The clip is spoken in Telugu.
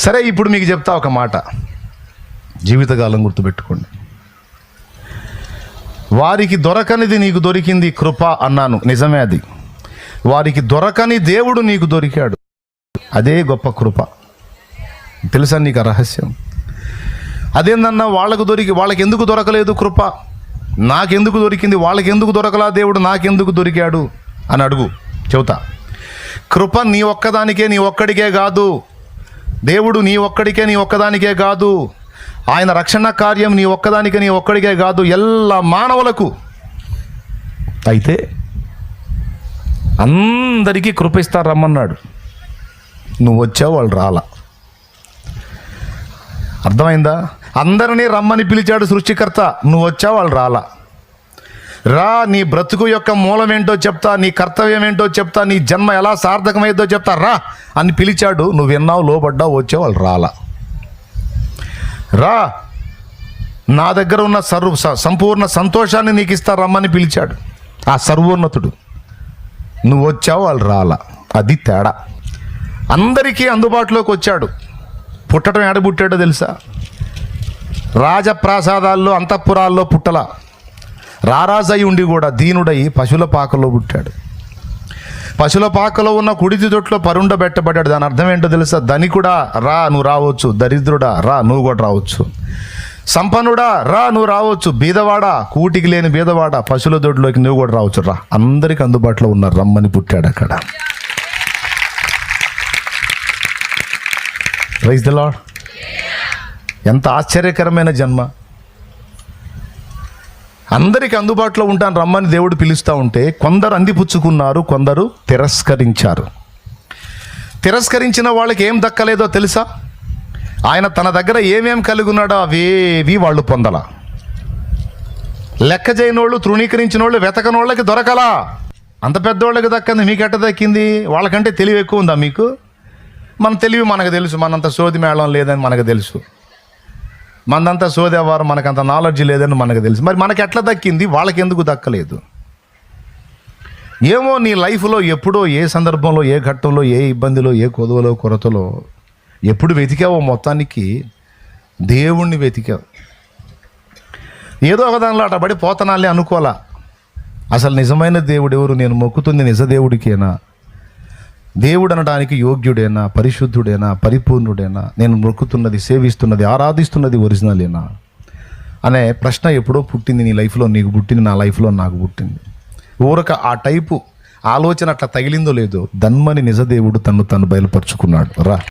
సరే ఇప్పుడు మీకు చెప్తా ఒక మాట. జీవితకాలం గుర్తుపెట్టుకోండి. వారికి దొరకనిది నీకు దొరికింది కృప అన్నాను. నిజమే అది. వారికి దొరకని దేవుడు నీకు దొరికాడు. అదే గొప్ప కృప. తెలుసా నీకు రహస్యం? అదేందన్నా వాళ్ళకు దొరికి వాళ్ళకి ఎందుకు దొరకలేదు కృప? నాకెందుకు దొరికింది? వాళ్ళకి ఎందుకు దొరకలా దేవుడు? నాకెందుకు దొరికాడు? అని అడుగు. చెబుతా. కృప నీ ఒక్కదానికే నీ ఒక్కడికే కాదు. దేవుడు నీ ఒక్కడికే నీ ఒక్కదానికే కాదు. ఆయన రక్షణ కార్యం నీ ఒక్కదానికి నీ ఒక్కడికే కాదు. ఎల్ల మానవులకు అయితే అందరికీ కృపిస్తారు రమ్మన్నాడు. నువ్వు వచ్చావు వాళ్ళు రాలా. అర్థమైందా? అందరినీ రమ్మని పిలిచాడు సృష్టికర్త. నువ్వు వచ్చావు వాళ్ళు రాలా. రా నీ బ్రతుకు యొక్క మూలం ఏంటో చెప్తా నీ కర్తవ్యం ఏంటో చెప్తా నీ జన్మ ఎలా సార్థకమైందో చెప్తా రా అని పిలిచాడు. నువ్వు విన్నావు లోబడ్డావు వచ్చావు వాళ్ళు రాలా. రా నా దగ్గర ఉన్న సర్వ స- సంపూర్ణ సంతోషాన్ని నీకు ఇస్తా రమ్మని పిలిచాడు. ఆ సర్వోన్నతుడు. నువ్వు వచ్చావు వాళ్ళు రాలా. అది తేడా. అందరికీ అందుబాటులోకి వచ్చాడు. పుట్టడం ఎడబుట్టాడో తెలుసా? రాజప్రాసాదాల్లో అంతఃపురాల్లో పుట్టల. రారాజై ఉండి కూడా దీనుడై పశువుల పాకలో పుట్టాడు. పశువుల పాకలో ఉన్న కుడితి తొట్లో పరుండబెట్టబడ్డాడు దాని అర్థం ఏంటో తెలుసా? ధనికుడా రా నువ్వు రావచ్చు. దరిద్రుడా రా నువ్వు కూడా రావచ్చు. సంపన్నుడా రా నువ్వు రావచ్చు. బీదవాడా కూటికి లేని బీదవాడా పశువుల దొడ్లోకి నువ్వు కూడా రావచ్చు. రా. అందరికి అందుబాటులో ఉన్నారు రమ్మని పుట్టాడు అక్కడ. రైస్ ద లాడ్ ఎంత ఆశ్చర్యకరమైన జన్మ. అందరికి అందుబాటులో ఉంటాను రమ్మని దేవుడు పిలుస్తూ ఉంటే కొందరు అందిపుచ్చుకున్నారు కొందరు తిరస్కరించారు. తిరస్కరించిన వాళ్ళకి ఏం దక్కలేదో తెలుసా? ఆయన తన దగ్గర ఏమేం కలిగి ఉన్నాడో అవేవి వాళ్ళు పొందల. లెక్క చేయనోళ్ళు తృణీకరించిన వాళ్ళు వెతకనోళ్ళకి దొరకలా. అంత పెద్దోళ్ళకి దక్కింది మీకు ఎట్ట దక్కింది? వాళ్ళకంటే తెలివి ఎక్కువ ఉందా మీకు? మన తెలివి మనకు తెలుసు మనంత సోది మేళం లేదని మనకు తెలుసు. మనదంతా సోదేవారు మనకంత నాలెడ్జ్ లేదని మనకు తెలుసు. మరి మనకి ఎట్లా దక్కింది? వాళ్ళకి ఎందుకు దక్కలేదు? ఏమో నీ లైఫ్లో ఎప్పుడో ఏ సందర్భంలో ఏ ఘట్టంలో ఏ ఇబ్బందిలో ఏ కొదవలో కొరతలో ఎప్పుడు వెతికావో మొత్తానికి దేవుణ్ణి వెతికావు. ఏదో ఒక దానిలో అటబడి పోతనాలే అనుకోలే అసలు నిజమైన దేవుడు ఎవరు? నేను మొక్కుతుంది నిజ దేవుడికేనా? దేవుడు అనడానికి యోగ్యుడేనా పరిశుద్ధుడేనా పరిపూర్ణుడేనా? నేను మొక్కుతున్నది సేవిస్తున్నది ఆరాధిస్తున్నది ఒరిజినలేనా? అనే ప్రశ్న ఎప్పుడో పుట్టింది నీ లైఫ్లో నీకు పుట్టింది నా లైఫ్లో నాకు పుట్టింది. ఊరక ఆ టైపు ఆలోచన అట్లా తగిలిందో లేదో దన్మని నిజదేవుడు తను తను బయలుపరుచుకున్నాడు. రా.